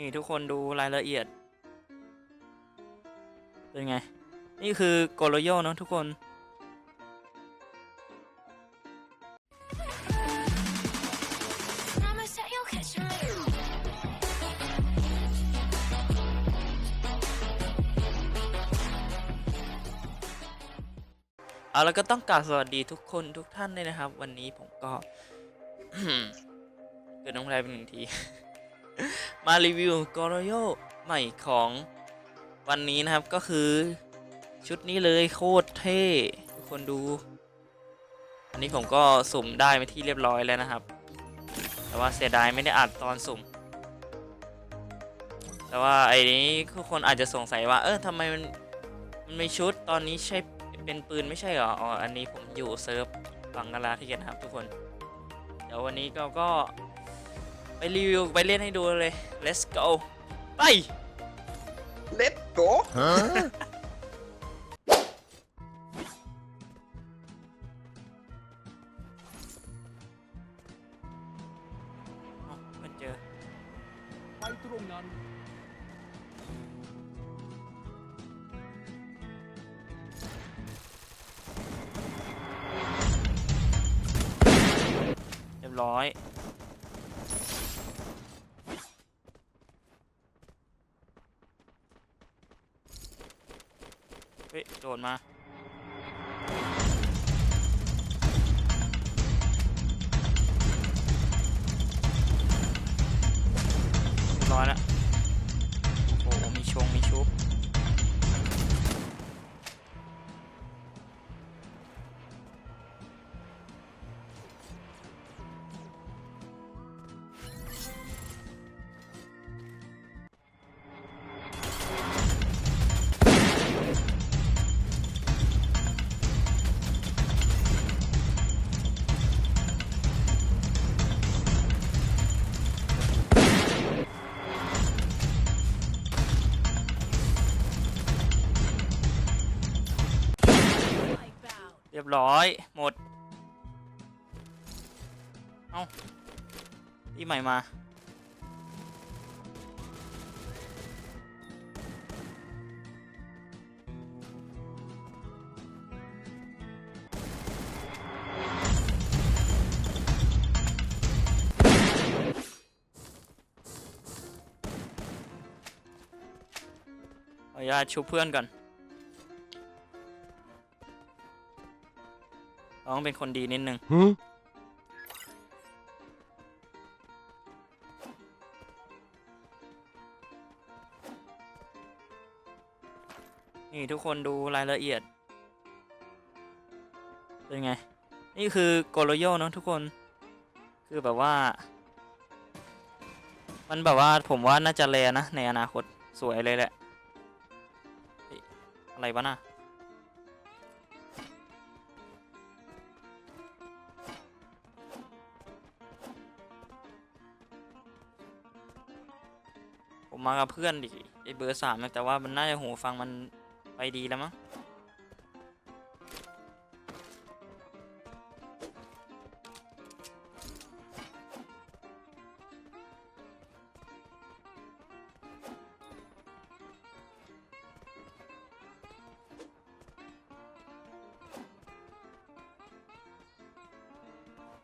นี่ทุกคนดูรายละเอียด เป็นไง นี่คือโกโรโยเนอะทุกคนเอาแล้วก็ต้องกราบสวัสดีทุกคนทุกท่านเลยนะครับ วันนี้ผมก็ เกิดน้องแพรเป็นหนึ่งที มารีวิวกโรโยใหม่ของวันนี้นะครับก็คือชุดนี้เลยโคตรเท่ทุกคนดู อันนี้ผมก็สุ่มได้ไปที่เรียบร้อยแล้วนะครับ แต่ว่าเสียดายไม่ได้อัดตอนสุ่ม แต่ว่าไอ้นี้ทุกคนอาจจะสงสัยว่า เออทำไมมันมันไม่ชุดตอนนี้ใช่เป็นปืนไม่ใช่เหรออ๋ออันนี้ผมอยู่เซิร์ฟฝั่งกาลาที่กันครับทุกคน เดี๋ยววันนี้ก็ก็ ไปรีวิวไปเล่นให้ดูเลย let's go ไป Let's go อ๋อเพิ่งเจอ ไปตรงนั้น เรียบร้อย เฮ้ย โดดมา ยบร้อย หมด เอ้าที่ใหม่มา ขออนุญาตชุบเพื่อนก่อน ต้องเป็นคนดีนิดนึงนี่ทุกคนดูรายละเอียด เป็นไง นี่คือโกโรโยเนอะทุกคน คือแบบว่า มันแบบว่าผมว่าน่าจะแลนะ ในอนาคตสวยเลยแหละเฮ้ยอะไรวะน่ะ ผมมากับเพื่อนดิไอเบอร์สามนะแต่ว่ามันน่าจะหูฟังมันไปดีแล้วมั้ง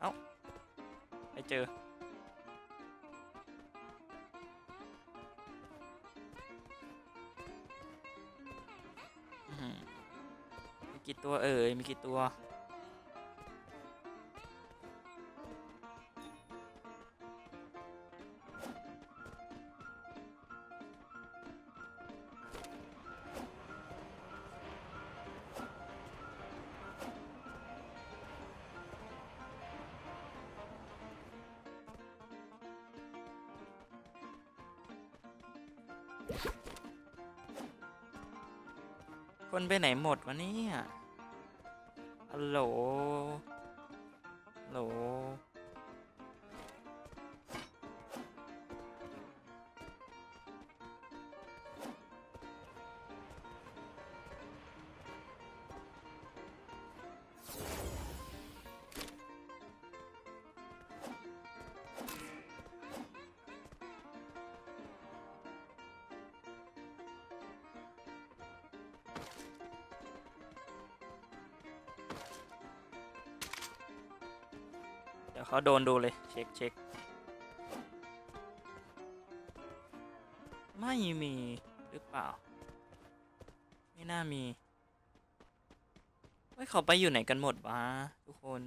เอ้าไปเจอ มีกี่ตัวเอ่ยมีกี่ตัว คนไปไหนหมดวะเนี่ยฮัลโหลฮัลโหล ยวเขาโดนดูเลย เช็คเช็คไม่มีหรือเปล่า ไม่น่ามีเฮ้ยเขาไปอยู่ไหนกันหมดวะทุกคน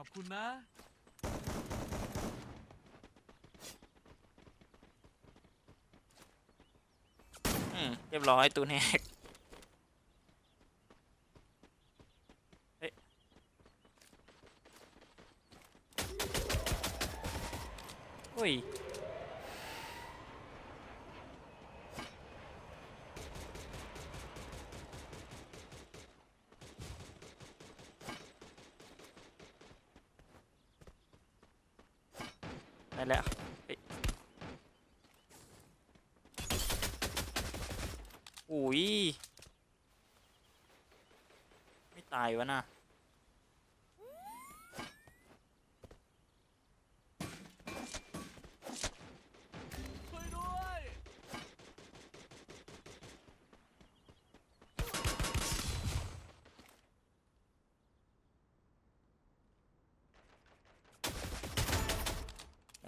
ขอบคุณนะ อืมเรียบร้อยตูนแฮกเฮ้ยอุ้ย ได้แล้วอุ้ย ไม่ตายวะน่ะ ช่วยด้วย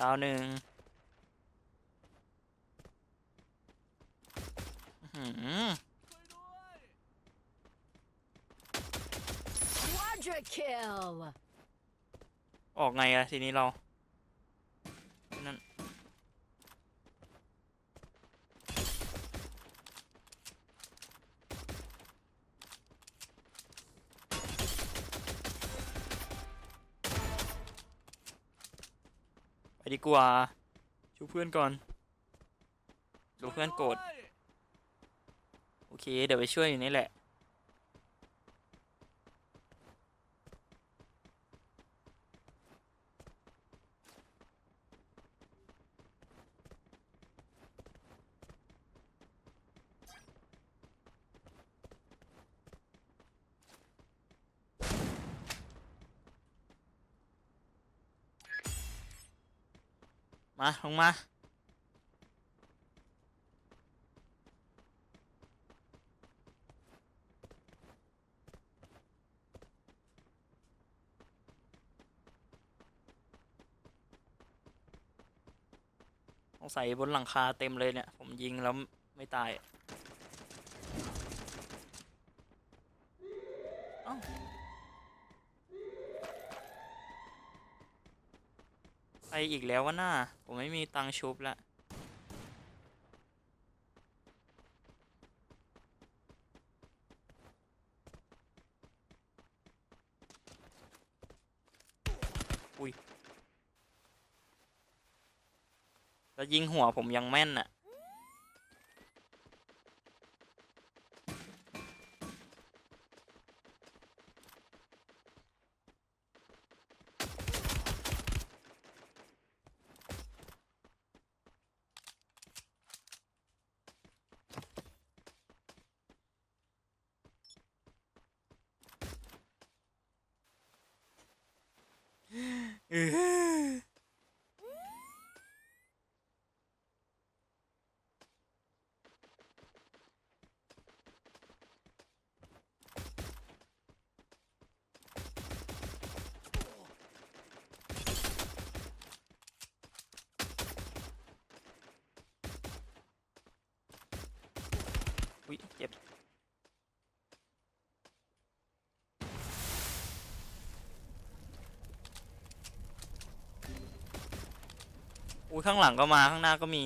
ดาวหนึ่งอื้อหือ Quadra kill. ออกไงอะทีนี้เรา ดีกว่าชูเพื่อนก่อนดูเพื่อนโกรธโอเค เดี๋ยวไปช่วยอยู่นี่แหละ มาลงมาสงสัยบนหลังคาเต็มเลยเนี่ย ผมยิงแล้วไม่ตายเอ้าไป อีกแล้ววะหน้า ผมไม่มีตังชุบละอุ้ยแล้วยิงหัวผมยังแม่นอะ อุ้ยข้างหลังก็มาข้างหน้าก็มี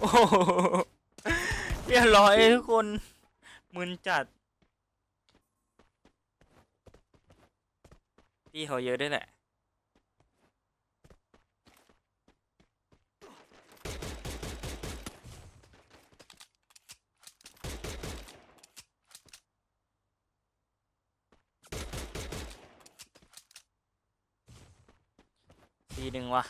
โอ้โหเรียบร้อยทุกคนมึนจัดตีเขาเยอะด้วยแหละทีหนึ่งวะ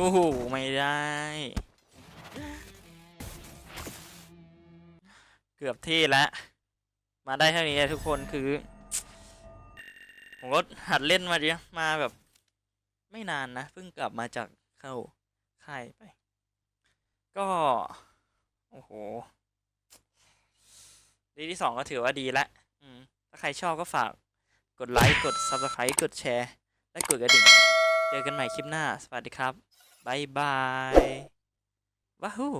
โอ้โห ไม่ได้ เกือบเท่แล้ว มาได้เท่านี้ทุกคนคือ ผมก็หัดเล่นมาดิมาแบบ ไม่นานนะ เพิ่งกลับมาจากเข้าค่ายไป ก็ โอ้โห ดีที่สองก็ถือว่าดีละถ้าใครชอบก็ฝากกดไลค์ กด Subscribe กดแชร์ และกดกระดิ่ง เจอกันใหม่คลิปหน้า สวัสดีครับ บายบายว้าว